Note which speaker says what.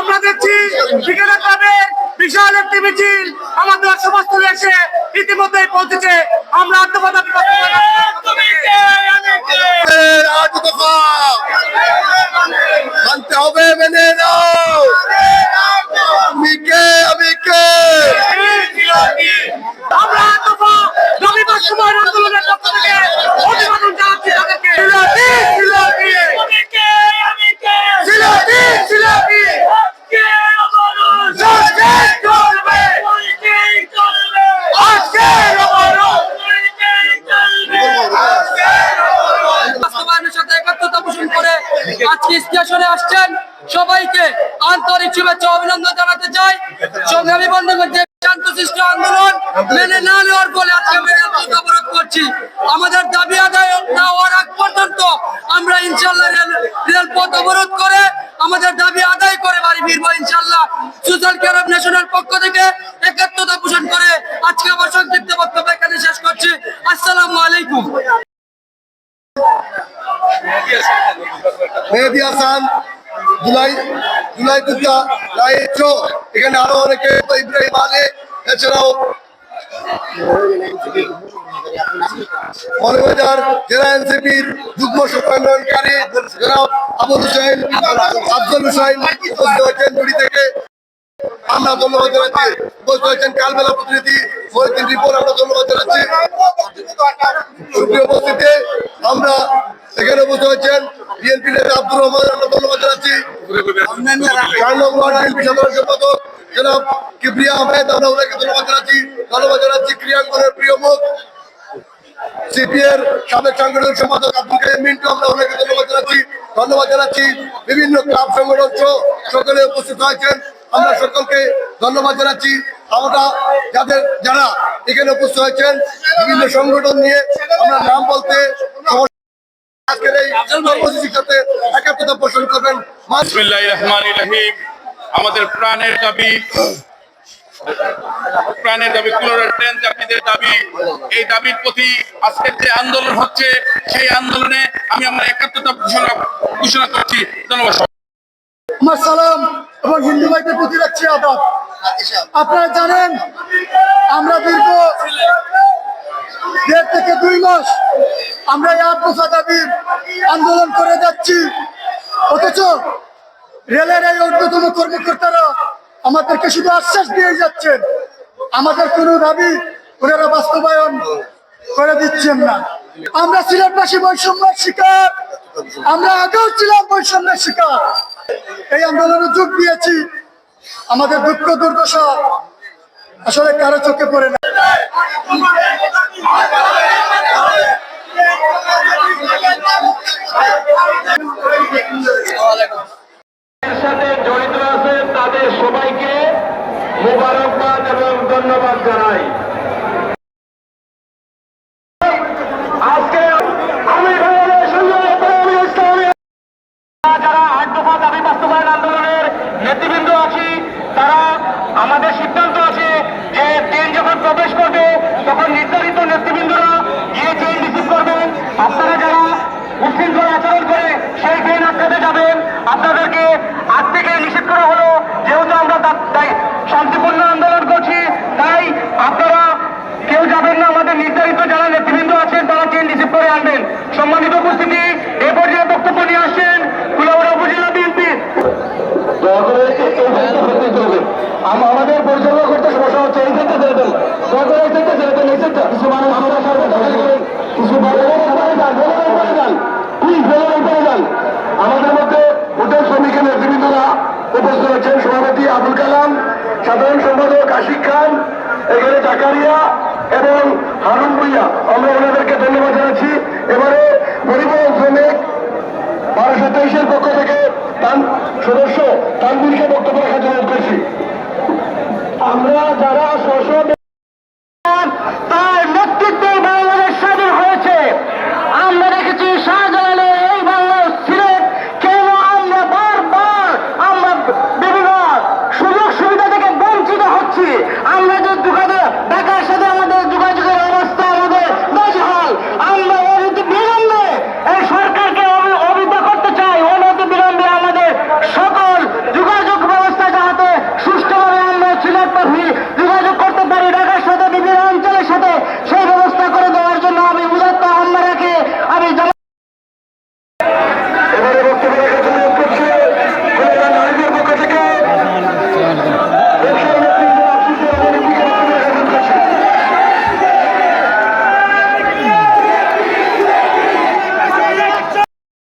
Speaker 1: আমরা দেখছি বিকেলে ক্লাবের বিশাল একটি মিছিল। আমাদের সমাজস্থলে এসে ইতিমধ্যেই পৌঁছেছে। আমরা
Speaker 2: দফা মানতে হবে, মেনে নাও আমি কে আমি কে
Speaker 1: আমরা আত্মবা রবিবার সময় আন্দোলনের পক্ষ থেকে অভিবাদন জানাচ্ছি তাদেরকে সিলাপি সিলাপি সিলাপি সিলাপি চলছে চলবে আজকে
Speaker 3: বাস্তবায়নের সাথে একাত্মতা পোষণ করে আজকে স্টেশনে আসছেন সবাইকে আন্তরিক শুভেচ্ছা অভিনন্দন জানাতে চাই। সংগ্রামী বন্ধুগণ আন্দোলন মেনে না নেওয়ার ফলে আজকে অবরোধ করছি। আমাদের দাবি আদায় না হওয়ার আগ পর্যন্ত আমরা ইনশাল্লাহ রেল অবরোধ করে আমাদের দাবি আদায় করে বাড়ি ফিরবো ইনশাল্লাহ। সোশ্যাল কেয়ার ন্যাশনাল পক্ষ থেকে একাত্মতা পোষণ করে আজকে আমার সংক্ষিপ্ত বক্তব্য এখানে শেষ করছি। আসসালামু আলাইকুম।
Speaker 2: মেহেদি হাসান, জুলাই জুলাই দুর্গা, রায়ের এখানে আরও অনেকে, ইব্রাহিম আলে, এছাড়াও জনাব আবুল হুসাইন আব্দুল হুসাইন থেকে। আমরা ধন্যবাদ জানাচ্ছি। উপস্থিত হয়েছেন কালবেলা প্রতিনিধি মহিদিন রিপোর্ট আমরা ধন্যবাদ জানাচ্ছি। উপস্থিতি, আমরা এখানে উপস্থিত হয়েছেন বিএনপি নেতা আব্দুর রহমান আমরা জানাচ্ছি। ধন্যবাদ জানাচ্ছি। ধন্যবাদ জানাচ্ছি বিভিন্ন ক্লাব সংগঠন সকলে উপস্থিত হয়েছেন। আমরা সকলকে ধন্যবাদ জানাচ্ছি। আমরা যাদের যারা এখানে উপস্থিত হয়েছেন, বিভিন্ন সংগঠন নিয়ে আমরা নাম বলতে আজকের এই কর্মসূচির সাথে একাত্মতা পোষণ
Speaker 4: আমাদের প্রাণের দাবি প্রাণের দাবি কুলোরের ট্রেন যাত্রীদের দাবি। এই দাবির প্রতি আজকের যে আন্দোলন হচ্ছে, সেই আন্দোলনে আমি আমার একাত্মতা ঘোষণা ঘোষণা করছি। ধন্যবাদ
Speaker 5: আমার সালাম এবং হিন্দু ভাইদের প্রতি রাখছি আদাব। আপনারা জানেন, আমরা দীর্ঘ দেড় থেকে দুই মাস আমরা এই দফা দাবির আন্দোলন করে যাচ্ছি। অথচ রেলের এই ঊর্ধ্বতন কর্মকর্তারা আমাদেরকে শুধু আশ্বাস দিয়ে যাচ্ছেন। আমাদের কোনো দাবি ওনারা বাস্তবায়ন করে দিচ্ছেন না। আমরা সিলেটবাসী বৈষম্যের শিকার। আমরা আগেও ছিলাম বৈষম্যের শিকার। এই আন্দোলনে যোগ দিয়েছি। আমাদের দুঃখ, দুর্দশা আসলে কারও চোখে পড়ে না।
Speaker 6: জড়িত তাদের সবাইকে মোবারকবাদ এবং ধন্যবাদ জানাই আজকে আমি ভাইয়ের সঙ্গে ইসলামী যারা আট দফা দাবি বাস্তবায়ন আন্দোলনের নেতৃবৃন্দ আছি তারা আমাদের সিদ্ধান্ত আছে যে ট্রেন যখন প্রবেশ করবে। তখন নির্ধারিত নেতৃবৃন্দরা গিয়ে ট্রেন রিসিভ করবেন। আপনারা যারা উশৃঙ্খল আচরণ করে সেই ট্রেন আটকাতে যাবেন। আপনাদেরকে আজ থেকে নিষেধ করা হলো, যেহেতু আমরা শান্তিপূর্ণ আন্দোলন করছি, তাই আপনারা কেউ যাবেন না। আমাদের নির্ধারিত যারা নেতৃবৃন্দ আছেন, তারা ট্রেন রিসিভ করে আনবেন। সম্মানিত উপস্থিতি, এ পর্যায়ে বক্তব্য নিয়ে আসছেন দয়া করে এই হতে চলবে আমাদের পরিচালনা করতে সমস্যা হচ্ছে এই ক্ষেত্রে ছেড়ে দেন। দয়া করে এই ক্ষেত্রে ছেড়ে দেন এই ক্ষেত্রে কিছু মানুষ আমরা করেন কিছু মানুষ উপরে যান ভেতরে উপরে যান। প্লিজ ভেতরে উপরে যান। আমাদের মধ্যে হোটেল শ্রমিকের নেতৃবৃন্দরা উপস্থিত হচ্ছেন সভাপতি আবুল কালাম সাধারণ সম্পাদক আশিক খান এখানে জাকারিয়া এবং হারুন ভুইয়া। আমরা ওনাদেরকে ধন্যবাদ জানাচ্ছি। এবারে পরিবহন শ্রমিক তানবিরকে বক্তব্য রাখার জন্য করছি আমরা যারা শোষণ তার নেতৃত্বে বাংলাদেশ স্বাধীন হয়েছে, আমরা দেখেছি শাহজাহান